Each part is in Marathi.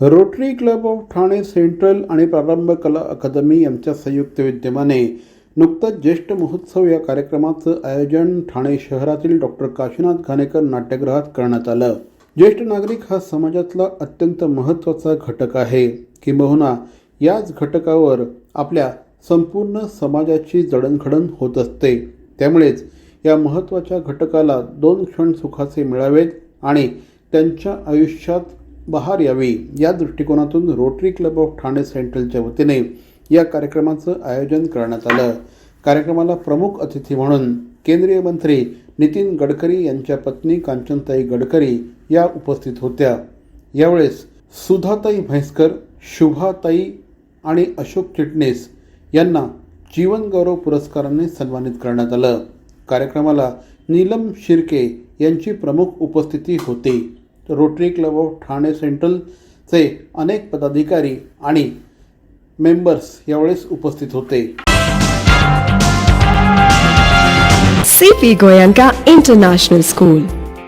Rotary Club of Thane Central आणि प्रारंभ कला अकादमी यांच्या संयुक्त विद्यमाने नुकतंच ज्येष्ठ महोत्सव या कार्यक्रमाचं आयोजन ठाणे शहरातील डॉक्टर काशीनाथ घाणेकर नाट्यगृहात करण्यात आलं. ज्येष्ठ नागरिक हा समाजातला अत्यंत महत्त्वाचा घटक आहे. किंबहुना याच घटकावर आपल्या संपूर्ण समाजाची जडणघडण होत असते. त्यामुळेच या महत्त्वाच्या घटकाला दोन क्षण सुखाचे मिळावेत आणि त्यांच्या आयुष्यात बहार यावी. या दृष्टिकोनातून रोटरी क्लब ऑफ ठाणे सेंट्रलच्या वतीने या कार्यक्रमाचं आयोजन करण्यात आलं. कार्यक्रमाला प्रमुख अतिथी म्हणून केंद्रीय मंत्री नितीन गडकरी यांच्या पत्नी कांचनताई गडकरी या उपस्थित होत्या. यावेळेस सुधाताई म्हैसकर शुभाताई आणि अशोक चिटणीस यांना जीवनगौरव पुरस्काराने सन्मानित करण्यात आलं. कार्यक्रमाला नीलम शिर्के यांची प्रमुख उपस्थिती होती. रोटरी क्लब ऑफ ठाणे सेंट्रलचे अनेक पदाधिकारी आणि मेंबर्स यावेळेस उपस्थित होते CP Goyanka International School.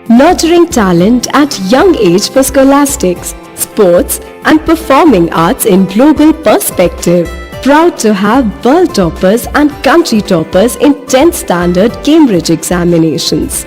Nurturing talent at young age for scholastics, sports, and performing arts in global perspective. Proud to have world toppers and country toppers in 10th standard Cambridge examinations.